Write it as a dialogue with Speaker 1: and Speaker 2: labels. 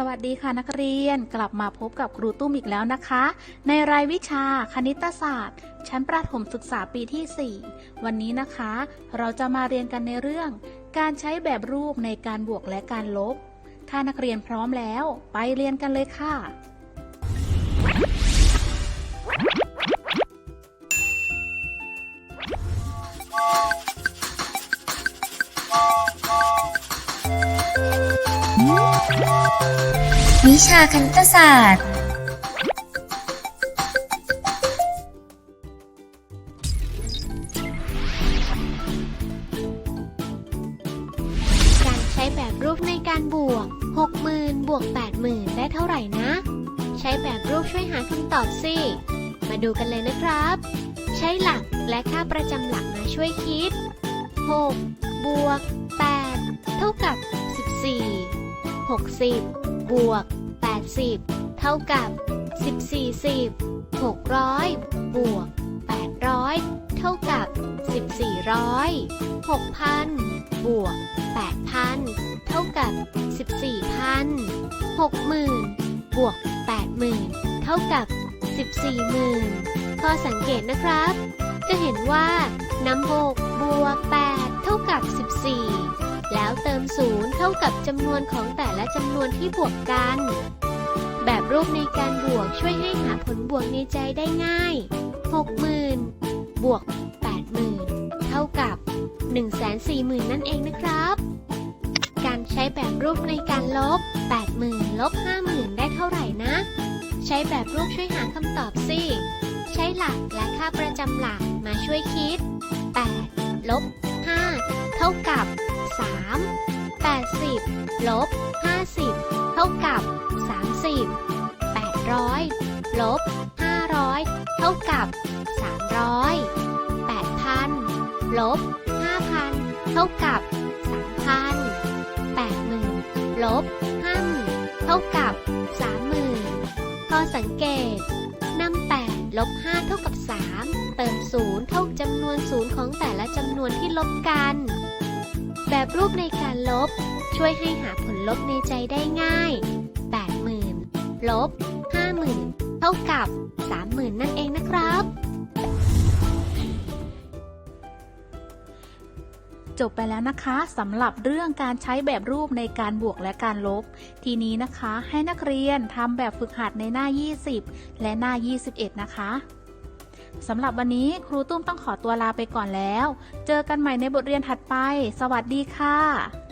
Speaker 1: สวัสดีค่ะนักเรียนกลับมาพบกับครูตุ้มอีกแล้วนะคะ ในรายวิชาคณิตศาสตร์ ชั้นประถมศึกษาปีที่ 4 วันนี้นะคะ เราจะมาเรียนกันในเรื่อง การใช้แบบรูปในการบวกและการลบ ถ้านักเรียนพร้อมแล้ว ไปเรียนกันเลยค่ะ
Speaker 2: วิชาคณิตศาสตร์
Speaker 3: การใช้แบบรูปในการบวก 60,000 บวก 80,000 ได้เท่าไหร่นะ ใช้แบบรูปช่วยหาคำตอบสิ มาดูกันเลยนะครับ ใช้หลักและค่าประจำหลักมาช่วยคิด 6 บวก 8 เท่ากับ 14 60 บวก 80 เท่ากับ 14สิบ600 บวก 800 เท่ากับ 1400 6,000 บวก 8,000 เท่ากับ 14,000 60,000 บวก 80,000 เท่ากับ 14,000ข้อสังเกตนะครับ จะเห็นว่านำ6บวก 8 เท่ากับ 14 แล้วเติม0เท่ากับจำนวนของแต่ละจำนวนที่บวกกัน แบบรูปในการบวกช่วยให้หาผลบวกในใจได้ง่าย 60,000 บวก 80,000 เท่ากับ 140,000 นั่นเองนะครับ การใช้แบบรูปในการลบ 80,000 ลบ 50,000 ได้เท่าไหร่นะ ใช้แบบรูปช่วยหาคำตอบสิใช้หลักและค่าประจำหลักมาช่วยคิด 8 ลบ 80 ลบ 50 เท่ากับ 30 800 ลบ 500 เท่ากับ 300 8,000 ลบ 5,000 เท่ากับ 3,000 80,000 ลบ 50,000 เท่ากับ 30,000 ข้อสังเกตนำ8ลบ 5 เท่ากับ 3 เติม 0 เท่าจำนวน 0 ของแต่ละจำนวนที่ลบกัน แบบรูปในการลบ ช่วยให้หาผลลบในใจได้ง่าย 80,000 ลบ 50,000 เท่ากับ 30,000 นั่นเองนะครับ
Speaker 1: จบไปแล้วนะคะสำหรับเรื่องการใช้แบบรูปในการบวกและการลบ ทีนี้นะคะให้นักเรียนทำแบบฝึกหัดในหน้า 20 และหน้า 21 นะคะ สำหรับวันนี้ครูตุ้มต้องขอตัวลาไปก่อนแล้ว เจอกันใหม่ในบทเรียนถัดไป สวัสดีค่ะ